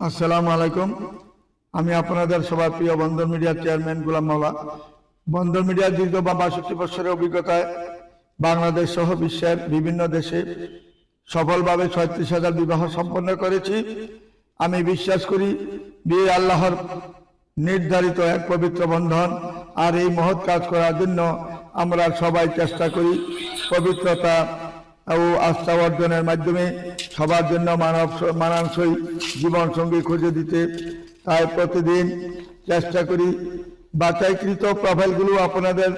আসসালামু আলাইকুম। আমি আপনাদের সবার প্রিয় বন্দর মিডিয়ার চেয়ারম্যান গুলাম মাওলা। বন্দর মিডিয়ার দীর্ঘ বা বাষট্টি বছরের অভিজ্ঞতায় বাংলাদেশ সহ বিশ্বের বিভিন্ন দেশে সফলভাবে ছয়ত্রিশ হাজার বিবাহ সম্পন্ন করেছি। আমি বিশ্বাস করি বিয়ে আল্লাহর নির্ধারিত এক পবিত্র বন্ধন আর এই মহৎ কাজ করার জন্য আমরা সবাই চেষ্টা করি পবিত্রতা ও আস্থা অর্জনের মাধ্যমে সবার জন্য মানব মানানসই জীবন সঙ্গী খুঁজে দিতে তাই প্রতিদিন চেষ্টা করি। বাছাইকৃত প্রোফাইলগুলো আপনাদের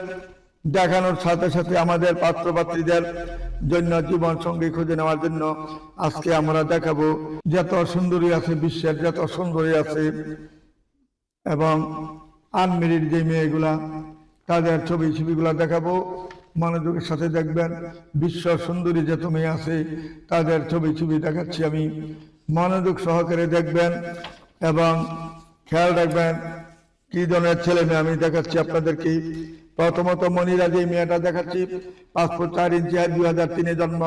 দেখানোর সাথে সাথে আমাদের পাত্রপাত্রীদের জন্য জীবন সঙ্গী খুঁজে নেওয়ার জন্য আজকে আমরা দেখাবো যত সুন্দরী আছে বিশ্বের যত সুন্দরী আছে এবং আনমেরিড যে মেয়েগুলা, তাদের ছবি ছবিগুলা দেখাবো। মনোযোগের সাথে দেখবেন, বিশ্ব সুন্দরী যত মেয়ে আছে, তাদের ছবি ছবি দেখাচ্ছি আমি। মনোযোগ সহকারে দেখবেন এবং খেয়াল রাখবেন কি ধরনের ছেলে মেয়ে আমি দেখাচ্ছি আপনাদেরকে। প্রথমত মনিরা যে মেয়েটা দেখাচ্ছি পাসপোর্ট চার ইঞ্চি দুই হাজার তিনে জন্ম,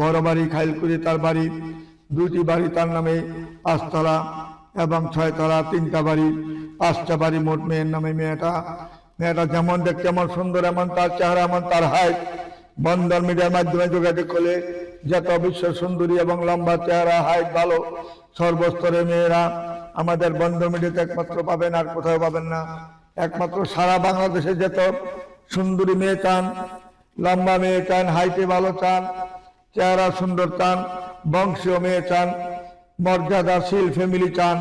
বড় বাড়ি খাইলকুড়ি, তার বাড়ি। দুটি বাড়ি তার নামে পাঁচতলা এবং ছয়তলা, তিনটা বাড়ি, পাঁচটা বাড়ি মোট মেয়ের নামে মেয়েটা। মেয়েটা যেমন দেখতে এমন সুন্দর, এমন তার চেহারা, এমন তার হাইট বন্ধন মিডিয়ার মাধ্যমে যোগাযোগ করলে যত বিশ্ব সুন্দরী এবং লম্বা চেহারা, হাইট ভালো সর্বস্তরের মেয়েরা আমাদের বন্ধন মিডিয়াতে একমাত্র পাবেন আর কোথাও পাবেন না। একমাত্র সারা বাংলাদেশে যেত সুন্দরী মেয়ে চান, লম্বা মেয়ে চান, হাইটে ভালো চান, চেহারা সুন্দর চান, বংশীয় মেয়ে চান মর্যাদাশীল ফ্যামিলি চান,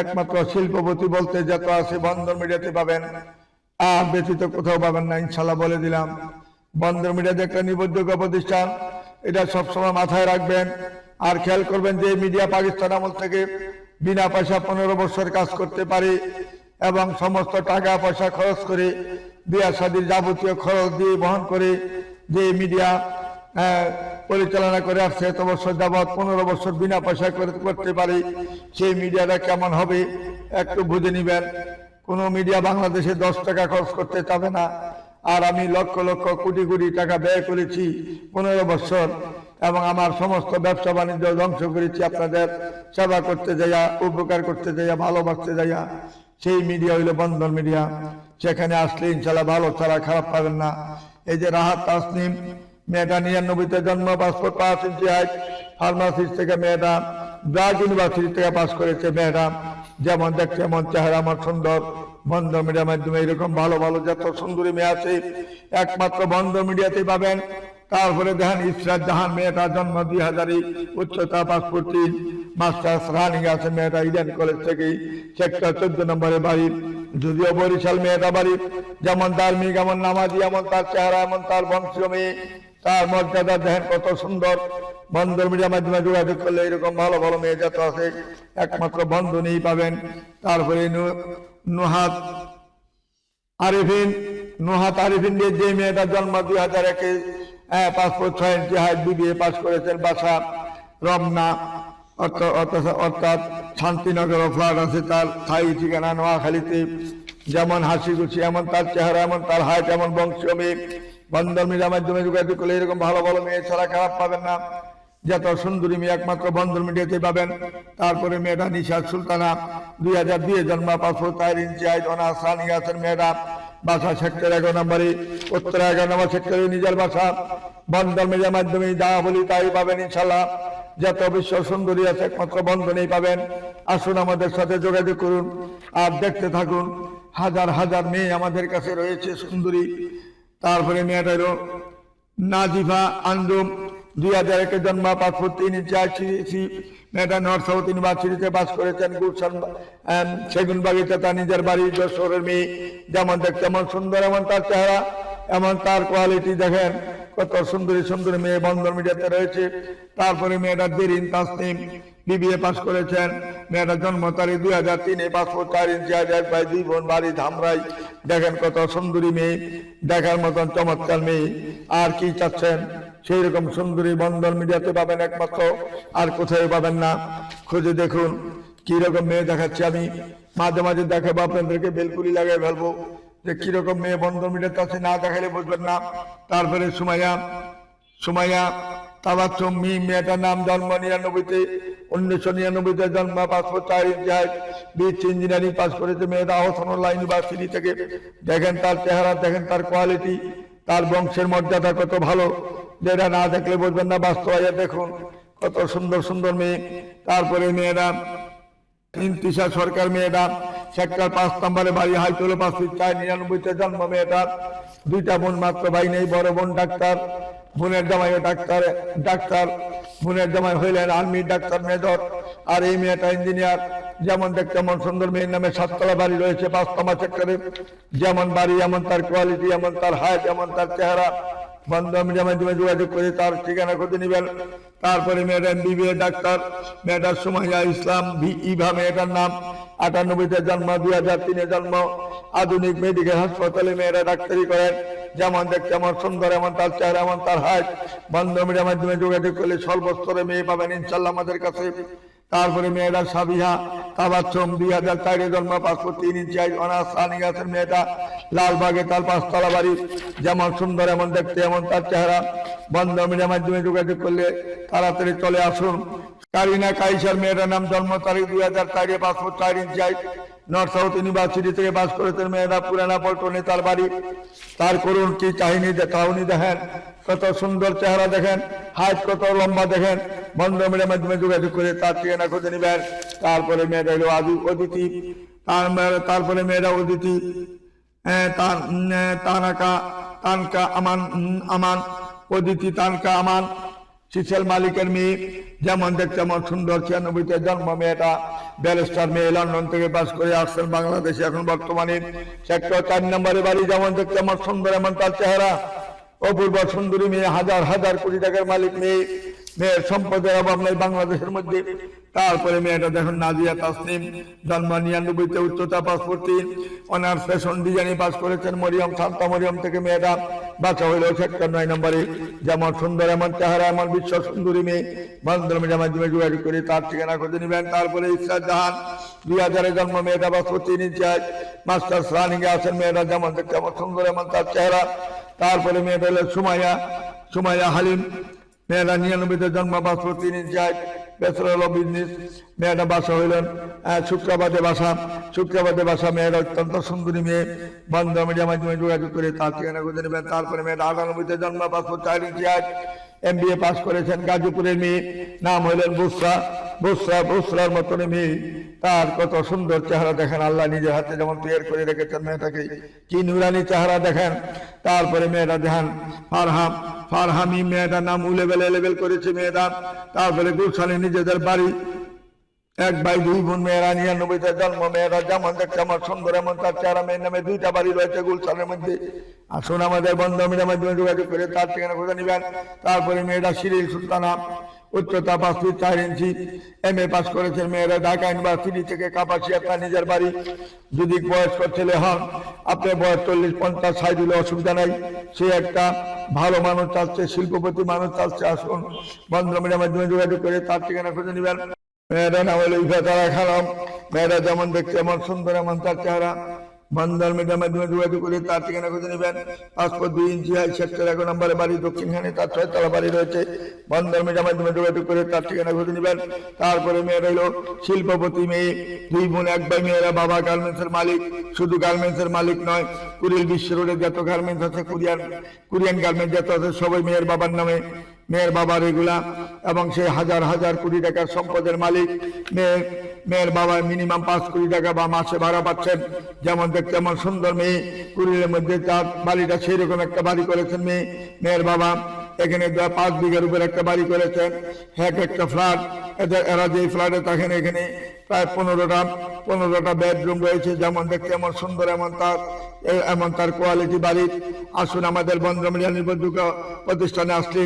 একমাত্র শিল্পপতি বলতে যত আছে বন্দর মিডিয়াতে পাবেন। আর ব্যতীত কোথাও পাবেন না ইনশাল্লাহ বলে দিলাম। বন্দর মিডিয়াতে একটা নির্ভরযোগ্য প্রতিষ্ঠান, এটা সবসময় মাথায় রাখবেন। আর খেয়াল করবেন যে মিডিয়া পাকিস্তান আমল থেকে বিনা পয়সা পনেরো বছর কাজ করতে পারে এবং সমস্ত টাকা পয়সা খরচ করে বিয়া শাদির যাবতীয় খরচ দিয়ে বহন করে যে মিডিয়া পরিচালনা করে আসছে, এত বছর যাবৎ পনেরো বছর বিনা পয়সা করে করতে পারি, সেই মিডিয়াটা কেমন হবে একটু বুঝে নিবেন। কোন মিডিয়া বাংলাদেশে দশ টাকা খরচ করতে চাবে না। আর আমি লক্ষ লক্ষ কোটি কোটি টাকা ব্যয় করেছি পনেরো বছর এবং আমার সমস্ত ব্যবসা বাণিজ্য ধ্বংস করেছি আপনাদের সেবা করতে যাইয়া, উপকার করতে যাইয়া, ভালোবাসতে যাইয়া। সেই মিডিয়া হইল বন্ধন মিডিয়া। সেখানে আসলে ইনশাল্লাহ ভালো ছাড়া খারাপ পাবেন না। এই যে রাহাত তাসনিম, মেয়েটা নিরানব্বইতে জন্ম পাসপোর্ট পাস ইঞ্চি হাইট ফার্মাসিস্ট থেকে মেয়েটা ব্রাক ইউনিভার্সিটি থেকে পাস করেছে মেয়েটা। যেমন দেখতে এমন চেহারা আমার সুন্দর। বন্ধ মিডিয়ার মাধ্যমে এরকম ভালো ভালো যত সুন্দরী মেয়ে আছে, একমাত্র বন্ধ মিডিয়াতে পাবেন। তারপরে দেখেন ইসরাত জাহান মেয়েটা জন্ম দুই হাজারই, উচ্চতা পাসপোর্ট তিন। মাস্টার্স রানিং আছে মেয়েটা ইডেন কলেজ থেকে সেক্টর চোদ্দ নম্বরে বাড়ি। যদিও বরিশাল মেয়েটা বাড়ি। যেমন ধার্মিক এমন নামাজি, এমন তার চেহারা, এমন তার বংশীয় মেয়ে। তার মর্যাদা দেখেন কত সুন্দর। বন্দর মিডিয়ার মাধ্যমে যোগাযোগ করলে এরকম ভালো ভালো মেয়ে যত আছে, একমাত্র বন্ধনেই পাবেন। তারপরে নুহাত আরিফিন নুহাত আরিফিন দিয়ে যে মেয়েটা জন্ম দুই হাজার একে পাসপোর্ট ছয় ইঞ্চি হাইট বিবিএ পাস করেছেন বাসা, রমনা। অর্থ- অর্থ- অর্থাৎ শান্তিনগর ফ্ল্যাট আছে তার, স্থায়ী ঠিকানা নোয়াখালীতে। যেমন হাসি খুশি এমন তার চেহারা, এমন তার হাইট এমন বংশীয় বন্দর মিডিয়ার মাধ্যমে যোগাযোগ করলে এরকম ভালো ভালো মেয়ে ছাড়া খারাপ পাবেন না। যত সুন্দরী মেয়ে একমাত্র বন্দর মিডিয়াতে পাবেন। তারপরে মেয়েটা নিশাদ সুলতানা। দুই হাজার দুই জন্মা, পাঁচশো চার ইঞ্চি আইট অনার সানি আছেন মেয়েটা। বাসা সেক্টর এগারো নম্বরে উত্তর এগারো নম্বর সেক্টরে নিজের বাসা। বন্দর মিডিয়ার মাধ্যমে যা বলি তাই পাবেন ইনশাল্লাহ যত বিশ্ব সুন্দরী আছে একমাত্র বন্ধনেই পাবেন। আসুন আমাদের সাথে যোগাযোগ করুন আর দেখতে থাকুন। হাজার হাজার মেয়ে আমাদের কাছে রয়েছে সুন্দরী। তারপরে মেয়েটা হলো নাজিফা আন্দুম। দুই হাজার একে পাঁচ পাসপোর্ট তিন ইঞ্চি আইসিসি মেয়েটা নর্থ সাউথ ইউনিভার্সিটিতে বাস করেছেন গুলশান সেগুন বাগিচা তার নিজের বাড়ি যশোরের মেয়ে। যেমন দেখ তেমন সুন্দর, এমন তার চেহারা। এমন তার কোয়ালিটি দেখেন, কত সুন্দরী সুন্দরী মেয়ে বন্ধন মিডিয়াতে রয়েছে। তারপরে মেয়েটা দেরিন তাসনিম বিবিএ পাশ করেছেন। মেয়েটার জন্ম তারিখ দুই হাজার তিনে পাসপোর্ট চার ইঞ্চি, হাজার ভাই দুই বোন বাড়ি ধামরাই। দেখেন কত সুন্দরী মেয়ে, দেখার মতন চমৎকার মেয়ে। আর কি চাচ্ছেন? সেই রকম সুন্দরী বন্ধন মিডিয়াতে পাবেন একমাত্র, আর কোথায় পাবেন না? খুঁজে দেখুন কি রকম মেয়ে দেখাচ্ছি আমি। মাঝে মাঝে দেখাবো, আপনাদেরকে বেলকুলি লাগিয়ে ফেলব। যে কীরকম মেয়ে বন্ধন মিডিয়াতে আছে না দেখালে বুঝবেন না। তারপরে সুমাইয়া সুমাইয়া, তাবাচ্চম মি মেয়েটার নাম জন্ম নিরানব্বইতে, উনিশশো নিরানব্বইতে জন্ম, পাসপোর্ট চার ইতিহাস বিচ ইঞ্জিনিয়ারিং পাস করেছে মেয়েটা আহসানুল্লাহ ইউনিভার্সিটি থেকে। দেখেন তার চেহারা, দেখেন তার কোয়ালিটি, তার বংশের মর্যাদা কত ভালো। যেটা না দেখলে বলবেন না বাস্তবায় দেখুন। কত সুন্দর সুন্দর মেয়ে। তারপরে মেয়েরা ইন্তিশা সরকার মেয়েটা সেক্টর পাঁচ নম্বরে বাড়ি হাইটোল পাঁচ চার নিরানব্বইতে জন্ম মেয়েটার দুইটা বোন মাত্র, ভাই নেই, বড় বোন ডাক্তার, বোনের জামাইও ডাক্তার ডাক্তার, বোনের জামাই হইলেন আর্মি ডাক্তার মেজর, আর এই মেয়েটা ইঞ্জিনিয়ার। যেমন দেখতে এমন সুন্দর, মেয়ের নামে সাততলা বাড়ি রয়েছে পাঁচতমা সেক্টরে। যেমন বাড়ি, এমন তার কোয়ালিটি এমন তার হাইট এমন তার চেহারা। বন্ধু মাধ্যমে যোগাযোগ করে, তার ঠিকানা খুঁজে নেবেন। তারপরে মেয়েটা বিবিএ ডাক্তার মেয়েটার সুমাইয়া ইসলাম ইভা মেয়েটার নাম, আটানব্বইতে জন্ম দুই হাজার তিনে জন্ম। আধুনিক মেডিকেল হাসপাতালে মেয়েরা ডাক্তারি করেন। যেমন দেখতে এমন সুন্দর, এমন তার চেহারা, এমন তার হাইট। বন্ধ মিডিয়ার মাধ্যমে যোগাযোগ করলে সর্বস্তরে মেয়ে পাবেন, ইনশাল্লাহ আমাদের কাছে। তারপরে মেয়েরা সাবিহা তাবাচ্চম দুই হাজার চারে জন্ম, পাঁচশো তিন ইঞ্চি অনার্স সানি গাছের মেয়েটা। লালবাগে তার পাঁচতলা বাড়ি, যেমন সুন্দর, এমন দেখতে, এমন তার চেহারা। বন্ধ মিডিয়ার মাধ্যমে যোগাযোগ করলে তাড়াতাড়ি চলে আসুন। কারিনা কাইসার মেয়েটার নাম জন্ম তারিখ দুই হাজার চারে, পাঁচশো চার ইঞ্চি নর্থ সাউথ ইউনিভার্সিটি থেকে বাস করেছেন মেয়েরা পুরানা পল্টনে তার বাড়ি। তার করুন কি চাহিনি কাহিনী দেখেন, কত সুন্দর চেহারা দেখেন, হাইট কত লম্বা দেখেন, বন্ধ মিডিয়ার মাধ্যমে যোগাযোগ করে তার ঠিকানা খুঁজে নেবেন। তারপরে মেয়েটা হলো আদি অদিতি। তার মেয়েরা তারপরে মেয়েরা Aditi. Tanaka tanka Aman Aman. Aditi, tanka Aman. শিশেল মালিকের মেয়ে, যেমন দেখতে আমার সুন্দর ছিয়ানব্বইতে জন্ম মেয়েটা, ব্যারিস্টার মেয়ে লন্ডন থেকে পাস করে আসছেন বাংলাদেশে। এখন বর্তমানে সেক্টর চার নম্বরে বাড়ি, যেমন দেখতে আমার সুন্দর এমন তার চেহারা। অপূর্ব সুন্দরী মেয়ে, হাজার হাজার কোটি টাকার মালিক মেয়ে। মেয়ের সম্পদের অভাব নেই বাংলাদেশের মধ্যে। তারপরে মেয়েটা দেখুন নাজিয়া তাসনিম, জন্ম নিরানব্বইতে উচ্চতা পাসপোর্ট তিন অনার্স ফ্যাশন ডিজাইনে পাস করেছেন মরিয়ম, শান্তা মরিয়ম থেকে মেয়েটা। বাচ্চা হইল সেক্টর নয় নম্বরে। যেমন সুন্দর, এমন চেহারা, এমন বিশ্ব সুন্দরী মেয়ে। বন্ধন মিডিয়ার মাধ্যমে যোগাযোগ করে তার ঠিকানা খুঁজে নেবেন। তারপরে ইসরাত জাহান, দুই হাজারে জন্ম, মেয়েটা পাসপোর্ট তিন ইঞ্চি মাস্টার্স রানিং এ আছেন মেয়েটা, যেমন দেখতে এমন সুন্দর, এমন তার চেহারা। তারপরে মেয়েটা হলো সুমাইয়া সুমাইয়া হালিম। মেয়েরা নিরানব্বইতে জন্ম পাসপোর্ট তিন ইঞ্চি হাইট ব্যাচেলর অফ বিজনেস। মেয়েটা বাসা হইলেন শুক্রাবাদে বাসা। শুক্রাবাদে বাসা মেয়েরা অত্যন্ত সুন্দরী মেয়ে। বন্ধ মিডিয়া মাধ্যমে যোগাযোগ করে তার ঠিকানা করে তারপরে মেয়েটা আটানব্বইতে জন্ম পাসপোর্ট চার ইঞ্চি height. M B A pass করেছেন গাজীপুরের মেয়ে। নাম হইলেন বুসরা। বুসরা, বুসরার মতন মেয়ে। তার কত সুন্দর চেহারা দেখেন। আল্লাহ নিজের হাতে যেমন তৈরি করে রেখেছেন মেয়েটাকে, কি নুরানি চেহারা দেখেন। তারপরে মেয়েটা দেখেন ফারহাম ফারহামি মেয়েটার নাম উলেবেল লেভেল করেছে মেয়েটা। তারপরে গুলশানে নিজেদের বাড়ি এক ভাই, দুই বোন, মেয়েরা নিরানব্বইতে জন্ম, মেয়েরা যেমন দেখছে আমার সুন্দর, এমন তার চেহারা, মেয়ের নামে দুইটা বাড়ি রয়েছে গুলশানের মধ্যে। আসুন আমাদের বন্ধ মিডিয়ার মাধ্যমে যোগাযোগ করে তার ঠিকানা খুঁজে নিবেন। তারপরে মেয়েরা সিরিল সুলতানা, উচ্চতা পাঁচ ফিট চার ইঞ্চি এম এ পাস করেছেন মেয়েরা ঢাকা ইউনিভার্সিটি থেকে কাপাসিয়া, তার নিজের বাড়ি। যদি বয়স্ক ছেলে হন, আপনি বয়স চল্লিশ, পঞ্চাশ ষাট দিলে অসুবিধা নাই। সে একটা ভালো মানুষ চাচ্ছে শিল্পপতি মানুষ চাচ্ছে আসুন। বন্ধ মিডিয়ার মাধ্যমে যোগাযোগ করে তার ঠিকানা খুঁজে নিবেন। মেয়েরা নাম হলো ইফাতারা খালাম মেয়েরা যেমন দেখতে এমন সুন্দর এমন তার চেহারা। বন্ধন মিডিয়ার মাধ্যমে যোগাযোগ করে তার ঠিকানা খুঁজে নেবেন। পাসপোর্ট দুই ইঞ্চি হাই সেক্টর এক নম্বরে বাড়ি দক্ষিণখানে তার ছয়তলা বাড়ি রয়েছে। বন্ধন মিডিয়ার মাধ্যমে যোগাযোগ করে তার ঠিকানা খুঁজে নেবেন। তারপরে মেয়ে রইল শিল্পপতি মেয়ে, দুই বোন, এক ভাই, মেয়েরা, বাবা, গার্মেন্টসের মালিক। শুধু গার্মেন্টসের মালিক নয়, কুড়িল বিশ্ব রোডে যত গার্মেন্টস আছে, কোরিয়ান কোরিয়ান গার্মেন্টস যত আছে, সবাই মেয়ের বাবার নামে, মেয়ের বাবার এগুলা এবং সে হাজার হাজার কোটি টাকার সম্পদের মালিক। মেয়ের মেয়ের বাবা মিনিমাম পাঁচ কোটি টাকা বা মাসে ভাড়া পাচ্ছেন। যেমন দেখতে এমন সুন্দর মেয়ে। কুড়ির মধ্যে তার বাড়িটা সেই রকম একটা বাড়ি করেছেন মেয়ে। মেয়ের বাবা এখানে পাঁচ বিঘার উপর একটা বাড়ি করেছেন। এক একটা ফ্ল্যাট এরা যে ফ্ল্যাটে থাকেন এখানে প্রায় পনেরোটা পনেরোটা বেডরুম রয়েছে। যেমন দেখতে এমন সুন্দর এমন তার এমন তার কোয়ালিটি বাড়ির। আসুন আমাদের বন্ধমিডিয়া নির্ভরযোগ্য প্রতিষ্ঠানে আসলে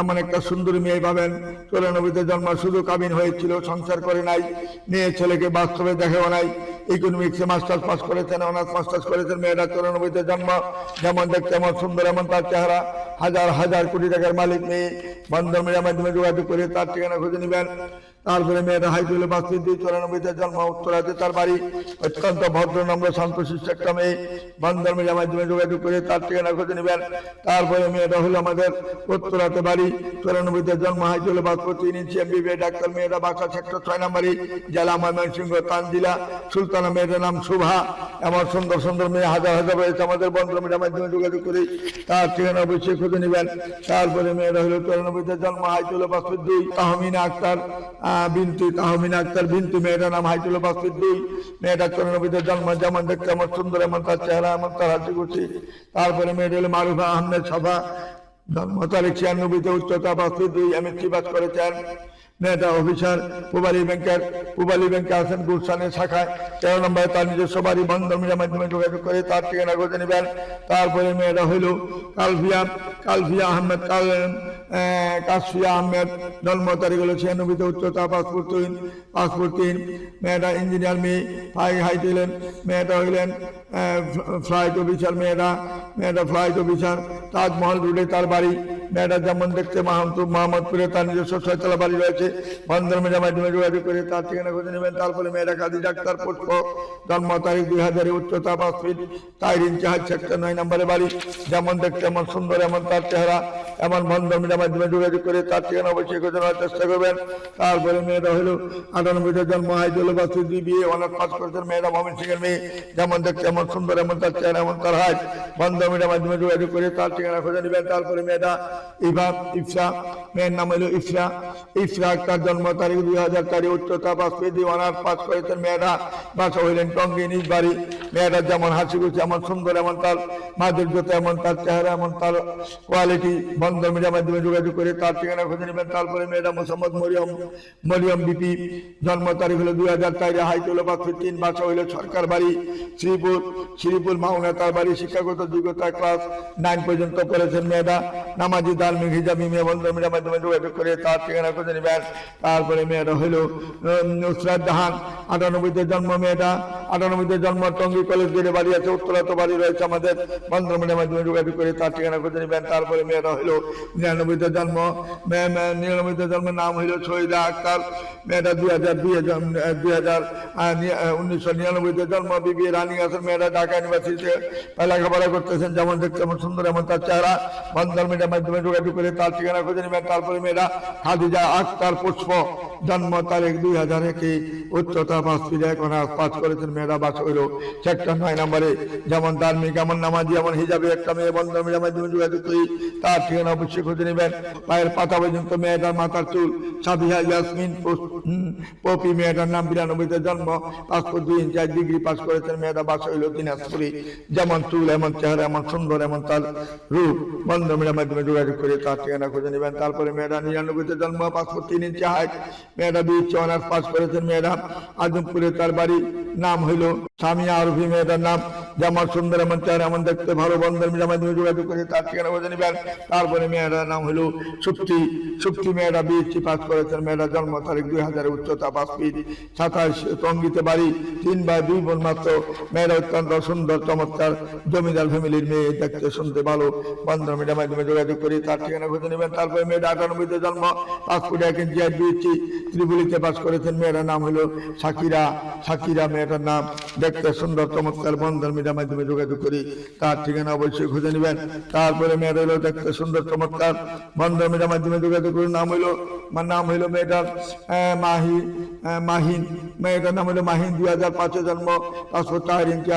এমন একটা সুন্দরী মেয়ে পাবেন। চৌরানব্বইতে জন্ম শুধু কাবিন হয়েছিল, সংসার করে নাই, মেয়ে ছেলেকে বাস্তবে দেখেও নাই। ইকোনমিক্সে মাস্টার্স পাস করেছেন, অনার্স মাস্টার্স করেছেন, মেয়েরা চৌরানব্বইতে জন্ম, যেমন দেখতে এমন সুন্দর, এমন তার চেহারা। হাজার হাজার কোটি টাকার মালিক মেয়ে বন্ধন মিডিয়ার মাধ্যমে যোগাযোগ করে তার ঠিকানা খুঁজে নেবেন। তারপরে মেয়েরা মেয়েটা হাইটুল বাস্তিদ্দি চুরানব্বইতে জন্ম উত্তরাতে তার বাড়ি। অত্যন্ত ভদ্র, নম্র, শান্তশিষ্ট একটা মেয়ে বন্ধন মিডিয়ার মাধ্যমে যোগাযোগ করে তার ঠিকানা খুঁজে নেবেন। তারপরে মেয়েটা হলো আমাদের উত্তরাতে বাড়ি। চুরানব্বইতে জন্ম হাইটুল বাস্ত তিন ডাক্তার মেয়েটা বাসা সেক্টর ছয় নম্বরই জেলা ময়মনসিংহ তানজিলা সুলতানা মেয়েটার নাম শুভা। এমন সুন্দর সুন্দর মেয়ে হাজার হাজার রয়েছে আমাদের বন্ধন মিডিয়ার মাধ্যমে যোগাযোগ করে। তার ঠিকানা অবশ্যই খুঁজে নেবেন। তারপরে মেয়েটা হলো চুরানব্বইতে জন্ম বাস্ত দুই তাহমিনা আক্তার বিনতি, তাহমিনা আক্তার, বিনতি মেয়েটার নাম হাইটুল বাস্ত দুই মেয়েটা চুরানব্বইতে জন্ম, যেমন দেখতে এমন সুন্দর, এমন তার চেহারা, এমন তার হাসি খুশি। তারপরে মেয়েটা হলো মারুফা আহমেদ সভা। তারিখ ছিয়ানব্বইতে উচ্চতা বাস্ত দুই আমি বাস করেছেন? মেয়েটা অফিসার পুবালি ব্যাংকের পুবালি ব্যাংকে আছেন গুলশানের শাখায়। তেরো নম্বরে তার নিজস্ব বাড়ি বন্ধন মাধ্যমে যোগাযোগ করে তার ঠিকানা খুঁজে নেবেন। তারপরে মেয়েটা হইল কালফিয়া কালফিয়া আহমেদ কাল আহ, কাসফিয়া আহমেদ। জন্ম তারিখ হলো ছিয়ানব্বইতে উচ্চতা পাসপোর্ট তিন পাসপোর্ট তিন। মেয়েটা ইঞ্জিনিয়ার মেয়ে ফাই হাই দিলেন মেয়েটা হইলেন ফ্লাইট অফিসার মেয়েটা। মেয়েটা ফ্লাইট অফিসার তাজমহল রোডে তার বাড়ি। মেয়েটা যেমন দেখতে মাহমুদ মোহাম্মদপুরে তার নিজস্ব ছয়তলা বাড়ি রয়েছে। বন্ধন মেয়ের মাধ্যমে যোগাযোগ করে তার ঠিকানা খুঁজে নেবেন। তারপরে মেয়েরা কাজী ডাক্তার পুষ্প। জন্ম তারিখ দুই হাজারে উচ্চতা পাঁচ ফিট। ইঞ্চি হাত সেক্টর নয় নম্বরে বাড়ি। যেমন দেখতে এমন সুন্দর, এমন তার চেহারা, এমন বন্ধন মেয়ের মাধ্যমে যোগাযোগ করে তার ঠিকানা অবশ্যই খুঁজে নেওয়ার চেষ্টা করবেন। তারপরে মেয়েরা হলো আটানব্বইতে জন্ম, হাইদুল বাসু দুই বিয়ে অনেক পাঁচ করেছেন মেয়েরা মমিন সিং এর মেয়ে। যেমন দেখতে এমন সুন্দর, এমন তার চেহারা, এমন তার বন্ধন মেয়ের মাধ্যমে যোগাযোগ করে তার ঠিকানা খুঁজে নেবেন। তারপরে মেয়েটা ইফসা মেয়ের নাম হলো জন্ম তারিখ দুই হাজার উচ্চতা করেছেন মেয়েরা বাসা হইলেন বাড়ি। মেয়েটা যেমন হাসি খুশি এমন সুন্দর, এমন তার এমন তার চেহারা, এমন তার কোয়ালিটি মিডিয়ার মাধ্যমে যোগাযোগ করে তার ঠিকানা খুঁজে নেবেন। তারপরে মেয়েটা মোহাম্মদ মরিয়ম মরিয়ম বিপি। জন্ম তারিখ হলো দুই হাজার চারে হাইটুল বাক্স তিন, বাসা হইল সরকার বাড়ি। শ্রীপুর শ্রীপুর মাউনা তার বাড়ি, শিক্ষাগত যোগ্যতা ক্লাস নাইন পর্যন্ত করেছেন মেয়েটা নামাজি ধার্মিক হিজাবি মেয়ে বন্ধন মিডিয়ার মাধ্যমে যোগাযোগ করে, তার ঠিকানা খুঁজে নেবেন তারপরে মেয়েটা হইল নুসরাত জাহান। আটানব্বইতে জন্ম মেয়েটা। আটানব্বইতে জন্ম টঙ্গী কলেজ গেটে বাড়ি আছে, উত্তরাত বাড়ি রয়েছে আমাদের। বন্ধন মিডিয়ার মাধ্যমে যোগাযোগ করে, তার ঠিকানা খুঁজে নেবেন। তারপরে মেয়েটা হইল, নিরানব্বইতে জন্ম। নিরানব্বইতে জন্ম নাম হইল শহীদা আক্তার। মেয়েটা দুই হাজার দুই হাজার দুই হাজার উনিশশো নিরানব্বইতে জন্ম। বিবি রানী আছেন মেয়েটা ঢাকা ইউনিভার্সিটিতে লেখাপড়া করতেছেন। যেমন দেখতে সুন্দর, এমন তার চেহারা। বন্ধন মিডিয়ার মাধ্যমে যোগাযোগ করে তার ঠিকানা খুঁজে নেবেন তারপরে মেয়েরা খাদিজা আক্তার পুষ্প জন্ম তারিখ দুই হাজার একে উচ্চতা পাঁচ ফিট এক পাস করেছেন মেয়েরা, বাস হইল সেক্টর নয় নম্বরে। যেমন ধার্মিক এমন নামাজি এমন হিজাবে, একটা মেয়ে বন্ধন মিডিয়ার মাধ্যমে যোগাযোগ করি তার ঠিকানা অবশ্যই খুঁজে নেবেন। পায়ের পাতা পর্যন্ত মেয়েটার মাথার চুল। সাবিহা ইয়াসমিন পপি মেয়েটার নাম বিরানব্বইতে জন্ম। পাসপোর্ট দুই ইঞ্চ ডিগ্রি পাস করেছেন মেয়েটা, বাস হইল দিনাজপুরি। যেমন চুল, এমন চেহারা, এমন সুন্দর, এমন তার রূপ। বন্ধ মেয়ের, মাধ্যমে যোগাযোগ করে তার ঠিকানা খুঁজে নেবেন। তারপরে মেয়েরা নিরানব্বইতে জন্ম, পাসপোর্ট তিন ইঞ্চি, হাইট মেয়েরা বিশ অনার্স পাস করেছেন মেয়েরা। আজমপুরে তার বাড়ি নাম হইল সামিয়া আরফি মেয়েটার নাম। যেমন সুন্দর এমন চেহারা এমন দেখতে ভালো বন্ধন মেয়ের মাধ্যমে যোগাযোগ করে তার ঠিকানা খুঁজে নেবেন। তারপরে মেয়েটার নাম হইল সুপ্তি। সুপ্তি মেয়েরা বিএসসি পাস করেছেন। মেয়েরা জন্ম তারিখ দুই হাজার উচ্চতা পাঁচ ফিট সাতাশ টঙ্গিতে বাড়ি। তিন বা দুই বোন মাত্র। মেয়েরা অত্যন্ত সুন্দর, চমৎকার, জমিদার ফ্যামিলির মেয়ে। দেখতে, শুনতে ভালো। বন্ধন মেয়েটার মাধ্যমে যোগাযোগ করে তার ঠিকানা খুঁজে নেবেন। তারপরে মেয়েটা আটানব্বইতে জন্ম। পাঁচ ফুট এক ইঞ্চি, এক বিএসসি ত্রিপুলিতে পাস করেছেন, মেয়েটার নাম হলো সাকিরা। সাকিরা মেয়েটার নাম দেখতে সুন্দর, চমৎকার, বন্ধন মিডিয়ার মাধ্যমে যোগাযোগ করি। তার ঠিকানা অবশ্যই খুঁজে নেবেন। তারপরে মেয়েটা হলো দেখতে সুন্দর, চমৎকার, বন্ধন মিডিয়ার মাধ্যমে যোগাযোগ করে নাম হইল আমার নাম হইল মেয়েটার মাহি মাহিন। মেয়েটার নাম হলো মাহিন, দুই হাজার পাঁচে জন্ম পাঁচশো চার ইঞ্চি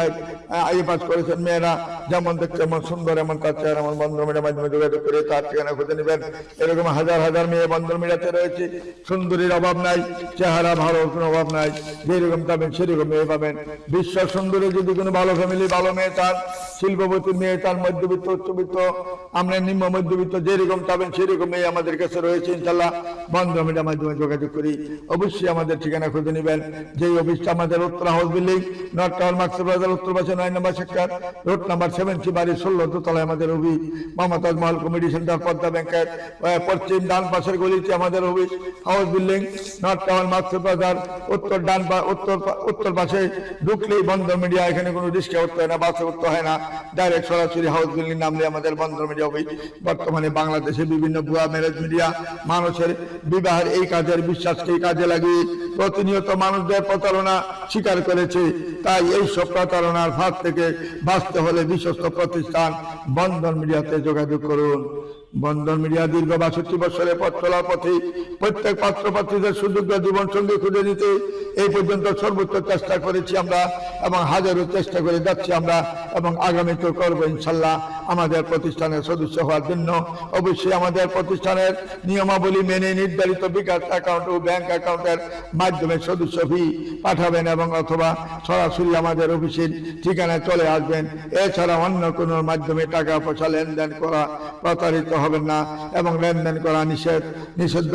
আইএ পাস করেছেন মেয়েরা। যেমন দেখতে এমন সুন্দর, এমন তার চেহারা, এমন বন্ধন মিডিয়ার মাধ্যমে যোগাযোগ করে তার ঠিকানা খুঁজে নেবেন। এরকম হাজার হাজার মেয়ে বন্ধন মিডিয়াতে রয়েছে। সুন্দরীর অভাব নাই, চেহারা ভালো, কোনো অভাব নাই, যেরকম পাবেন সেরকম মেয়ে পাবেন। বিশ্ব সুন্দরী যদি কোনো ভালো ফ্যামিলি ভালো মেয়ে চান শিল্পপতির মেয়ে চান মধ্যবিত্ত, উচ্চবিত্ত, আমরা নিম্ন মধ্যবিত্ত যেরকম চাবেন সেরকম মেয়ে আমাদের কাছে রয়েছে ইনশাল্লাহ বন্ধ মিডিয়ার মাধ্যমে যোগাযোগ করি। অবশ্যই আমাদের ঠিকানা খুঁজে নেবেন। যে অফিসটা আমাদের উত্তর হাউস বিল্ডিং নর্থ টাওয়ার মাক্সর বাজার উত্তর পাশে নয় নম্বর সেক্টর রোড নাম্বার সেভেন্টি বাড়ির ষোলো, দোতলায় আমাদের office Mumtaz Mahal committee centre Padma ব্যাংকের পশ্চিম ডান পাশের গলিতে আমাদের অফিস হাউস বিল্ডিং নর্থ উত্তর ডান উত্তর উত্তর পাশে বন্দর মিডিয়া, এখানে কোনো উঠতে হয় না, বাসে উঠতে হয় না। ডাইরেক্ট সরাসরি হাউস বিল্ডিং নামলে আমাদের বন্দর মিডিয়া বর্তমানে বাংলাদেশে বিভিন্ন ভুয়া ম্যারেজ মিডিয়া মানুষের বিবাহের এই কাজের বিশ্বাসকে কাজে লাগিয়ে প্রতিনিয়ত মানুষদের প্রতারণা স্বীকার করেছে। তাই এই সব প্রতারণার ফাঁদ থেকে বাঁচতে হলে বিশ্বস্ত প্রতিষ্ঠান বন্ধন মিডিয়াতে যোগাযোগ করুন। বন্ধন মিডিয়া দীর্ঘ বাষট্টি বছরের পথ চলার পথে প্রত্যেক পাত্রপাত্রীদের সুযোগ্য জীবন সঙ্গী খুঁজে দিতে এই পর্যন্ত সর্বোচ্চ চেষ্টা করেছি আমরা এবং হাজারো চেষ্টা করে যাচ্ছি আমরা এবং আগামীতে করব ইনশাল্লাহ আমাদের প্রতিষ্ঠানের সদস্য হওয়ার জন্য। অবশ্যই আমাদের প্রতিষ্ঠানের নিয়মাবলী মেনে নির্ধারিত বিকাশ অ্যাকাউন্ট ও ব্যাংক অ্যাকাউন্টের মাধ্যমে সদস্য ফি পাঠাবেন এবং অথবা সরাসরি আমাদের অফিসের ঠিকানায় চলে আসবেন। এছাড়া অন্য কোনো মাধ্যমে টাকা পয়সা লেনদেন করা প্রতারিত হবেন না এবং লেনদেন করা নিষেধ নিষিদ্ধ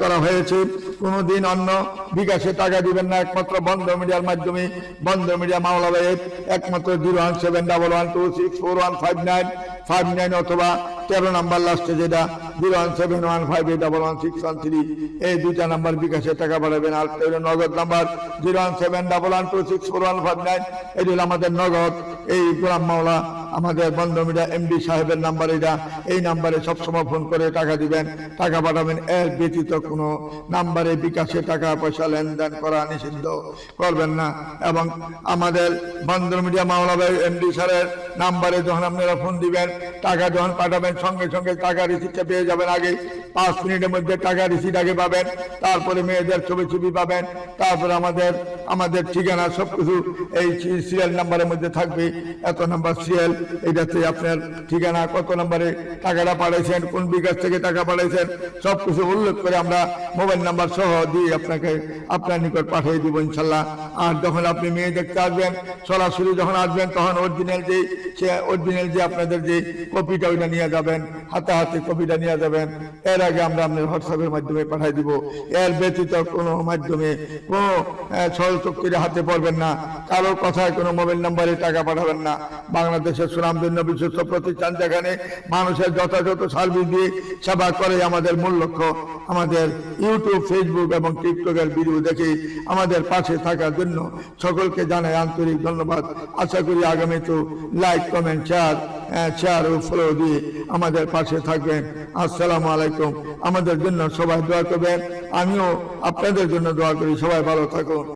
করা হয়েছে। কোনোদিন অন্য বিকাশে টাকা দিবেন না। একমাত্র বন্ধ মিডিয়ার মাধ্যমে বন্ধ মিডিয়া মামলা ভাইয়ের একমাত্র zero one seven double one two six four one five nine five nine অথবা তেরো নাম্বার লাস্টে যেটা zero one seven one five eight double one six one three, এই দুইটা নাম্বার বিকাশে টাকা পাঠাবেন। আর হলো Nagad number zero one seven double one two six four one five nine এটি হলো আমাদের নগদ। এই গোলাম মাওলা, আমাদের বন্ধ মিডিয়া এমডি সাহেবের নাম্বার এটা। এই নাম্বারে সবসময় ফোন করে টাকা দিবেন, টাকা পাঠাবেন। এর ব্যতীত কোনো নাম্বারে বিকাশে টাকা পয়সা লেনদেন করা নিষিদ্ধ করবেন না। এবং আমাদের বন্ধ মিডিয়া মাওলা ভাই এমডি স্যারের নাম্বারে যখন আপনারা ফোন দিবেন, টাকা যখন পাঠাবেন, সঙ্গে সঙ্গে টাকা রিসিপ্টটা পেয়ে যাবেন আগে। পাঁচ মিনিটের মধ্যে টাকা রিসিট আগে পাবেন, তারপরে মেয়েদের ছবি ছবি পাবেন, তারপরে আমাদের আমাদের ঠিকানা সবকিছু এই সিরিয়াল নাম্বারের মধ্যে থাকবে। এত নাম্বার সিরিয়াল, এটাতে আপনার ঠিকানা, কত নাম্বারে টাকাটা পাঠাইছেন, কোন বিকাশ থেকে টাকা পাঠাইছেন, সবকিছু উল্লেখ করে আমরা মোবাইল নাম্বার সহ দিয়ে আপনাকে আপনার নিকট পাঠিয়ে দিব ইনশাল্লাহ। আর যখন আপনি মেয়ে দেখতে আসবেন, সরাসরি যখন আসবেন, তখন অরিজিনাল যে সে অরিজিনাল যে আপনাদের যে কপিটা ওইটা নিয়ে যাবেন, হাতে হাতে কপিটা নিয়ে যাবেন, এর আগে আমরা আপনার হোয়াটসঅ্যাপের মাধ্যমে পাঠিয়ে দিব। এর ব্যতীত কোনো মাধ্যমে কোনো চুক্তির হাতে পড়বেন না। কারোর কথায় কোনো মোবাইল নাম্বারে টাকা পাঠাবেন না। বাংলাদেশের সুনামধন্য বিশ্বস্ত প্রতিষ্ঠান যেখানে মানুষের যথাযথ সার্ভিস দিয়ে সেবা করে আমাদের মূল লক্ষ্য, আমাদের ইউটিউব ফেসবুক এবং টিকটকের ভিডিও দেখে আমাদের পাশে থাকার জন্য সকলকে জানাই আন্তরিক ধন্যবাদ। আশা করি আগামী তো লাইক কমেন্ট শেয়ার শেয়ার ও ফলো দিয়ে আমাদের পাশে থাকবেন। আসসালামু আলাইকুম। আমাদের জন্য সবাই দোয়া করবেন। আমিও আপনাদের জন্য দোয়া করি। সবাই ভালো থাকুন।